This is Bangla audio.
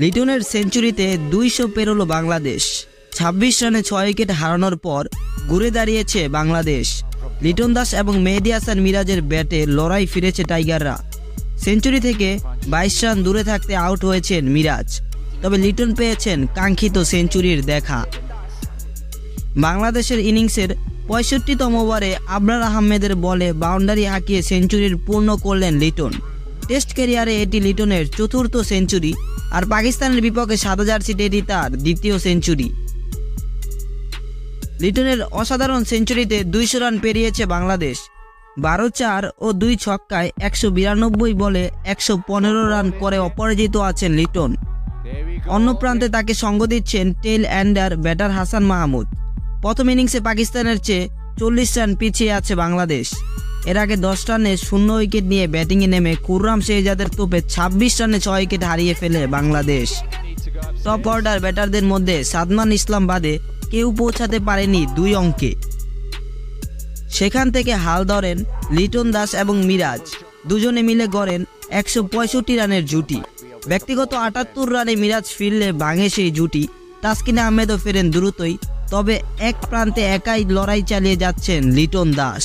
লিটনের সেঞ্চুরিতে দুইশো পেরোলো বাংলাদেশ। ছাব্বিশ রানে ছয় উইকেট হারানোর পর ঘুরে দাঁড়িয়েছে বাংলাদেশ। লিটন দাস এবং মেহেদি হাসান মিরাজের ব্যাটে লড়াই ফিরেছে টাইগাররা। সেঞ্চুরি থেকে বাইশ রান দূরে থাকতে আউট হয়েছেন মিরাজ। তবে লিটন পেয়েছেন কাঙ্ক্ষিত সেঞ্চুরির দেখা। বাংলাদেশের ইনিংসের পঁয়ষট্টিতম ওভারে আবরার আহমেদের বলে বাউন্ডারি হাঁকিয়ে সেঞ্চুরির পূর্ণ করলেন লিটন। টেস্ট ক্যারিয়ারে এটি লিটনের চতুর্থ সেঞ্চুরি আর পাকিস্তানের বিপক্ষে সাদা জার্সিতে এটি তার দ্বিতীয় সেঞ্চুরি। লিটনের অসাধারণ সেঞ্চুরিতে দুইশো রান পেরিয়েছে বাংলাদেশ। বারো চার ও দুই ছক্কায় একশো বিরানব্বই বলে একশো পনেরো রান করে অপরাজিত আছেন লিটন. অন্য প্রান্তে তাকে সঙ্গ দিচ্ছেন tail ender batter Hasan Mahmud. প্রথম ইনিংসে পাকিস্তানের চেয়ে চল্লিশ রান পিছিয়ে আছে বাংলাদেশ। এর আগে দশ রানে শূন্য উইকেট নিয়ে ব্যাটিংয়ে নেমে কুররাম শেহজাদের তোপে ছাব্বিশ রানে ছয় উইকেট হারিয়ে ফেলে বাংলাদেশ। টপ অর্ডার ব্যাটারদের মধ্যে সাদমান ইসলাম বাদে কেউ পৌঁছাতে পারেনি দুই অঙ্কে। সেখান থেকে হাল ধরেন লিটন দাস এবং মিরাজ। দুজনে মিলে গড়েন একশো পঁয়ষট্টি রানের জুটি। ব্যক্তিগত আটাত্তর রানে মিরাজ ফিরলে ভাঙে সেই জুটি। তাসকিন আহমেদও ফেরেন দ্রুতই, তবে এক প্রান্তে একাই লড়াই চালিয়ে যাচ্ছেন লিটন দাস।